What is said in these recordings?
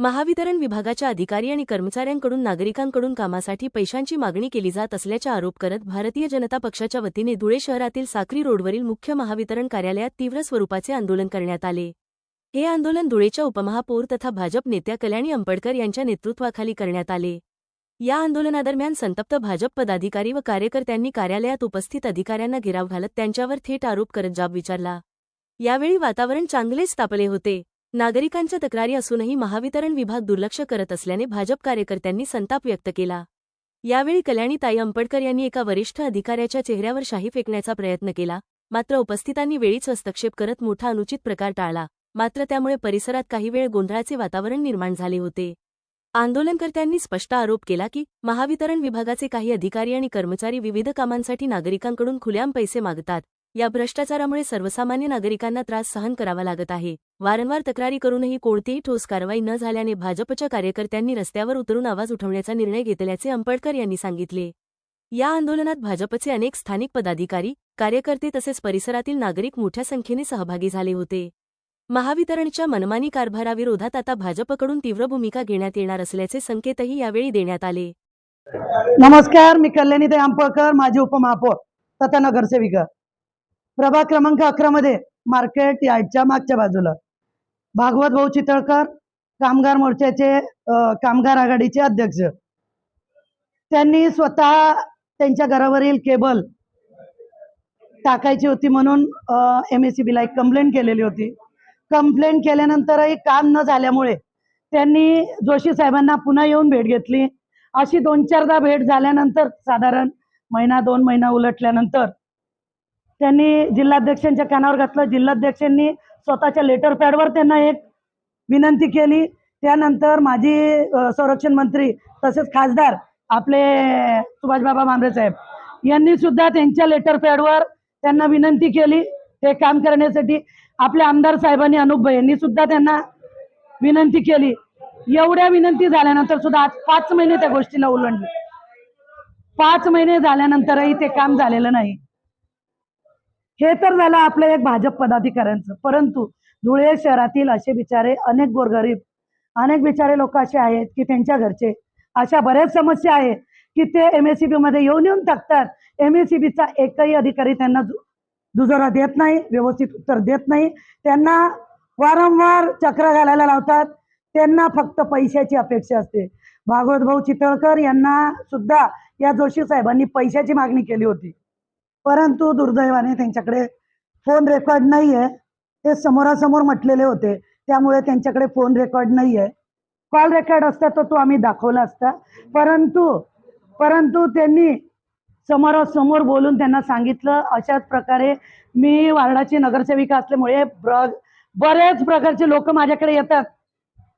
महावितरण विभागाच्या अधिकारी आणि कर्मचाऱ्यांकडून नागरिकांकडून कामासाठी पैशांची मागणी केली जात असल्याचा आरोप करत भारतीय जनता पक्षाच्या वतीने धुळे शहरातील साक्री रोडवरील मुख्य महावितरण कार्यालयात तीव्र स्वरूपाचे आंदोलन करण्यात आले. हे आंदोलन धुळेच्या उपमहापौर तथा भाजप नेत्या कल्याणी अंबडकर यांच्या नेतृत्वाखाली करण्यात आले. या आंदोलनादरम्यान संतप्त भाजप पदाधिकारी व कार्यकर्त्यांनी कार्यालयात उपस्थित अधिकाऱ्यांना गिराव घालत त्यांच्यावर थेट आरोप करत जाब विचारला. यावेळी वातावरण चांगलेच तापले होते. नागरिकांच्या तक्रारी असूनही महावितरण विभाग दुर्लक्ष करत असल्याने भाजप कार्यकर्त्यांनी संताप व्यक्त केला. यावेळी कल्याणीताई अंबडकर यांनी एका वरिष्ठ अधिकाऱ्याच्या चेहऱ्यावर शाही फेकण्याचा प्रयत्न केला. मात्र उपस्थितांनी वेळीच हस्तक्षेप करत मोठा अनुचित प्रकार टाळला. मात्र त्यामुळे परिसरात काही वेळ गोंधळाचे वातावरण निर्माण झाले होते. आंदोलनकर्त्यांनी स्पष्ट आरोप केला की महावितरण विभागाचे काही अधिकारी आणि कर्मचारी विविध कामांसाठी नागरिकांकडून खुल्याम पैसे मागतात. या भ्रष्टाचारामुळे सर्वसामान्य नागरिकांना त्रास सहन करावा लागत आहे. वारंवार तक्रारी करूनही कोणतीही ठोस कारवाई न झाल्याने भाजपच्या कार्यकर्त्यांनी रस्त्यावर उतरून आवाज उठवण्याचा निर्णय घेतल्याचे अंबडकर यांनी सांगितले. या आंदोलनात भाजपचे अनेक स्थानिक पदाधिकारी कार्यकर्ते तसेच परिसरातील नागरिक मोठ्या संख्येने सहभागी झाले होते. महावितरणच्या मनमानी कारभाराविरोधात आता भाजपकडून तीव्र भूमिका घेण्यात येणार असल्याचे संकेतही यावेळी देण्यात आले. नमस्कार मी कल्याणी आंपळकर माझी उपमहापौर तथा नगरसेविका. प्रभाग क्रमांक अकरा मध्ये मार्केट यार्डच्या मागच्या बाजूला. भागवत भाऊ चितळकर कामगार मोर्चाचे कामगार आघाडीचे अध्यक्ष. त्यांनी स्वतः त्यांच्या घरावरील केबल टाकायची होती म्हणून एम एस सी बीला एक कंप्लेंट केलेली होती. कंप्लेंट केल्यानंतरही काम न झाल्यामुळे त्यांनी जोशी साहेबांना पुन्हा येऊन भेट घेतली. अशी दोन चारदा भेट झाल्यानंतर साधारण महिना दोन महिना उलटल्यानंतर त्यांनी जिल्हाध्यक्षांच्या कानावर घातलं. जिल्हाध्यक्षांनी स्वतःच्या लेटर पॅडवर त्यांना एक विनंती केली. त्यानंतर माजी संरक्षण मंत्री तसेच खासदार आपले सुभाषबाबा भामरे साहेब यांनी सुद्धा त्यांच्या लेटर पॅडवर त्यांना विनंती केली. हे काम करण्यासाठी आपल्या आमदार साहेबांनी अनुप यांनी सुद्धा त्यांना विनंती केली. एवढ्या विनंती झाल्यानंतर सुद्धा आज पाच महिने त्या गोष्टीला उलंडली पाच महिने झाल्यानंतरही ते काम झालेलं नाही. हे तर झालं आपलं एक भाजप पदाधिकाऱ्यांचं. परंतु धुळे शहरातील असे बिचारे अनेक गोरगरीब अनेक बिचारे लोक असे आहेत की त्यांच्या घरचे अशा बऱ्याच समस्या आहेत की ते एम एस सी बी मध्ये येऊन येऊन टाकतात. एम एस सी बीचा एकही अधिकारी त्यांना दु- दुजोरा देत नाही व्यवस्थित उत्तर देत नाही. त्यांना वारंवार चक्र घालायला लावतात. त्यांना फक्त पैशाची अपेक्षा असते. भागवत भाऊ चितळकर यांना सुद्धा या जोशी साहेबांनी पैशाची मागणी केली होती. परंतु दुर्दैवाने त्यांच्याकडे फोन रेकॉर्ड नाही आहे ते समोरासमोर म्हटलेले होते. त्यामुळे त्यांच्याकडे फोन रेकॉर्ड नाही आहे कॉल रेकॉर्ड असता तर तो आम्ही दाखवला असता. परंतु परंतु त्यांनी समोरासमोर बोलून त्यांना सांगितलं. अशाच प्रकारे मी वार्डाची नगरसेविका असल्यामुळे बरेच प्रकारचे लोक माझ्याकडे येतात.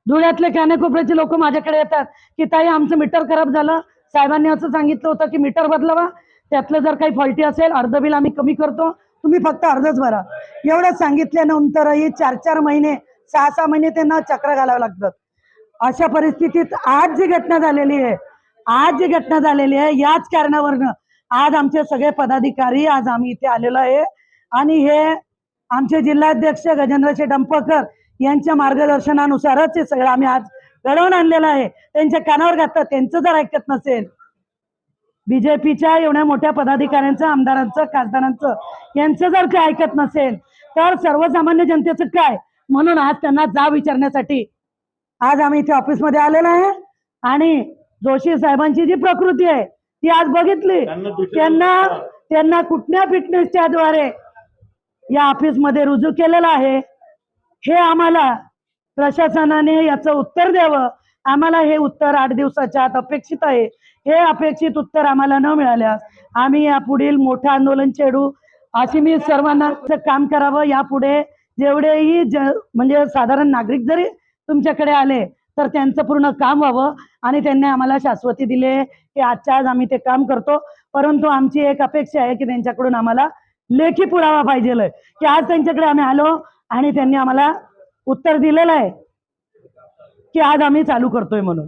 धुळ्यातले कानेकोपऱ्याचे लोक माझ्याकडे येतात. की ताई आमचं मीटर खराब झालं. साहेबांनी असं सांगितलं होतं की मीटर बदलावा. त्यातलं जर काही फॉल्टी असेल अर्ध बिल आम्ही कमी करतो. तुम्ही फक्त अर्धच भरा. एवढं सांगितल्यानंतरही चार चार महिने सहा सहा महिने त्यांना चक्र घालावं लागतात अशा परिस्थितीत आज जी घटना झालेली आहे आज जी घटना झालेली आहे याच कारणावरनं आज आमचे सगळे पदाधिकारी आज आम्ही इथे आलेलो आहे. आणि हे आमचे जिल्हाध्यक्ष गजेंद्रशे डंपकर यांच्या मार्गदर्शनानुसारच हे सगळं आम्ही आज घडवून आणलेलं आहे. त्यांच्या कानावर घातलं त्यांचं जर ऐकत नसेल बीजेपीच्या एवढ्या मोठ्या पदाधिकाऱ्यांचं आमदारांचं खासदारांचं यांचं जर ते ऐकत नसेल तर सर्वसामान्य जनतेचं काय? म्हणून आज त्यांना जा विचारण्यासाठी आज आम्ही इथे ऑफिसमध्ये आलेलो आहे. आणि जोशी साहेबांची जी प्रकृती आहे ती आज बघितली. त्यांना त्यांना कुठल्या फिटनेसच्या द्वारे या ऑफिसमध्ये रुजू केलेलं आहे हे आम्हाला प्रशासनाने याचं उत्तर द्यावं. आम्हाला हे उत्तर आठ दिवसाच्या आत अपेक्षित आहे. हे अपेक्षित उत्तर आम्हाला न मिळाल्यास आम्ही यापुढील मोठं आंदोलन छेडू. अशी मी सर्वांना काम करावं. यापुढे जेवढेही ज म्हणजे साधारण नागरिक जरी तुमच्याकडे आले तर त्यांचं पूर्ण काम व्हावं आणि त्यांनी आम्हाला शाश्वती दिले. की आजच्या आज आम्ही ते काम करतो. परंतु आमची एक अपेक्षा आहे की त्यांच्याकडून आम्हाला लेखी पुरावा पाहिजे की आज त्यांच्याकडे आम्ही आलो आणि त्यांनी आम्हाला उत्तर दिलेलं आहे. की आज आम्ही चालू करतोय म्हणून.